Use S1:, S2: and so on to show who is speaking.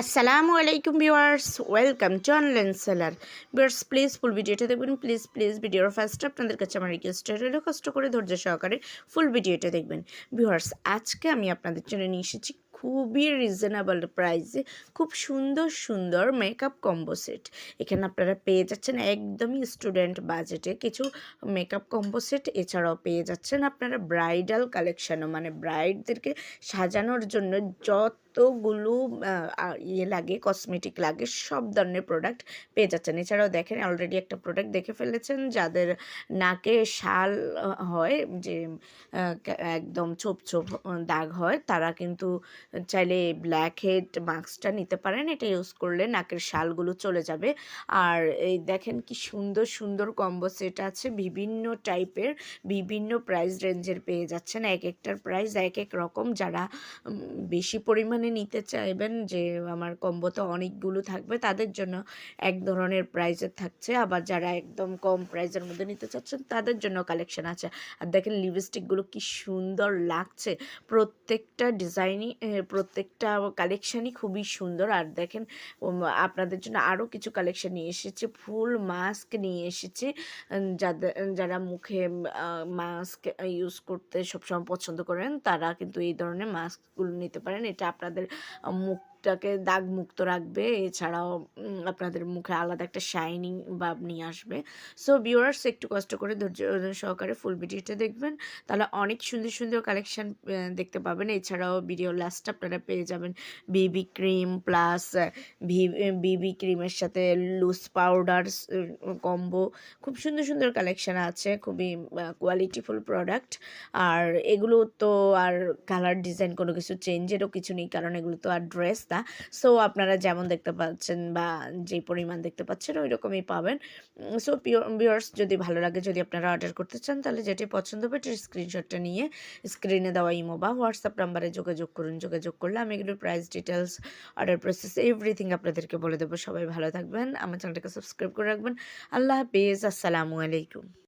S1: আসসালামু আলাইকুম viewers welcome John online seller viewers please full ভিডিওটা দেখবেন। প্লিজ প্লিজ ভিডিওর ফার্স্টে আপনাদের কাছে আমার রিকোয়েস্ট রইল। কষ্ট করে ধৈর্য সহকারে ফুল ভিডিওটা দেখবেন। ভিউয়ার্স আজকে আমি আপনাদের জন্য নিয়ে এসেছি খুবই রিজনেবল প্রাইসে খুব সুন্দর সুন্দর মেকআপ কম্বো সেট এখানে আপনারা পেয়ে যাচ্ছেন একদমই স্টুডেন্ট বাজেটে কিছু মেকআপ কম্বো সেট এছাড়াও পেয়ে যাচ্ছেন আপনারা ব্রাইডাল কালেকশানও মানে ব্রাইডদেরকে সাজানোর জন্য যতগুলো আহ, আ- ইয়ে লাগে কসমেটিক লাগে সব ধরনের প্রোডাক্ট পেয়ে যাচ্ছেন। এছাড়াও দেখেন অলরেডি একটা প্রোডাক্ট দেখে ফেলেছেন যাদের নাকে শাল হয় যে একদম ছোপ ছোপ দাগ হয় তারা কিন্তু চাইলে ব্ল্যাক হেড মাস্কটা নিতে পারেন। এটা ইউজ করলে নাকের শালগুলো চলে যাবে। আর এই দেখেন কি সুন্দর সুন্দর কম্বো সেট আছে। বিভিন্ন টাইপের বিভিন্ন প্রাইস রেঞ্জের পেয়ে যাচ্ছেন। এক একটার প্রাইস এক এক রকম। যারা বেশি পরিমাণে নিতে চাইবেন যে আমার কম্বোতে অনেকগুলো থাকবে, তাদের জন্য এক ধরনের প্রাইসের থাকছে। আবার যারা একদম কম প্রাইজের মধ্যে নিতে চাচ্ছেন, তাদের জন্য কালেকশন আছে। আর দেখেন লিপস্টিকগুলো কি সুন্দর লাগছে। প্রত্যেকটা ডিজাইনই প্রত্যেকটা কালেকশানই খুবই সুন্দর। আর দেখেন আপনাদের জন্য আরও কিছু কালেকশান নিয়ে এসেছে। ফুল মাস্ক নিয়ে এসেছে। যাদের যারা মুখে মাস্ক ইউজ করতে সবসময় পছন্দ করেন তারা কিন্তু এই ধরনের মাস্কগুলো নিতে পারেন। এটা আপনাদের আহ, মুখটাকে দাগ মুক্ত রাখবে। এছাড়াও আপনাদের মুখে আলাদা একটা শাইনিং ভাব নিয়ে আসবে। সো ভিউয়ার্স একটু কষ্ট করে ধৈর্য, সহকারে ফুল ভিডিওটা দেখবেন। তাহলে অনেক সুন্দর সুন্দর কালেকশান দেখতে পাবেন। এছাড়াও ভিডিও লাস্ট আপনারা পেয়ে যাবেন বেবি ক্রিম প্লাস বিবি ক্রিমের সাথে লুজ পাউডার কম্বো খুব সুন্দর সুন্দর কালেকশান আছে। খুবই কোয়ালিটিফুল প্রোডাক্ট আর এগুলো তো আর কালার ডিজাইন কোনো কিছু চেঞ্জেরও কিছু নেই। কারণ এগুলো তো আর ড্রেস না সো আপনারা যেমন দেখতে পাচ্ছেন বা যে পরিমাণ দেখতে পাচ্ছেন ওই রকমই পাবেন সো ভিউয়ার্স যদি ভালো লাগে, যদি আপনারা অর্ডার করতে চান, তাহলে যেটি পছন্দ হবে, এটার স্ক্রিনশটটা নিয়ে স্ক্রিনে দেওয়া ইমো বা হোয়াটসঅ্যাপ নাম্বারে যোগাযোগ করুন। যোগাযোগ করলে আমি এগুলোর price details order process everything আপনাদেরকে বলে দেবো। সবাই ভালো থাকবেন। আমার চ্যানেলটাকে সাবস্ক্রাইব করে রাখবেন। আল্লাহ হাফিজ। আসসালামু আলাইকুম।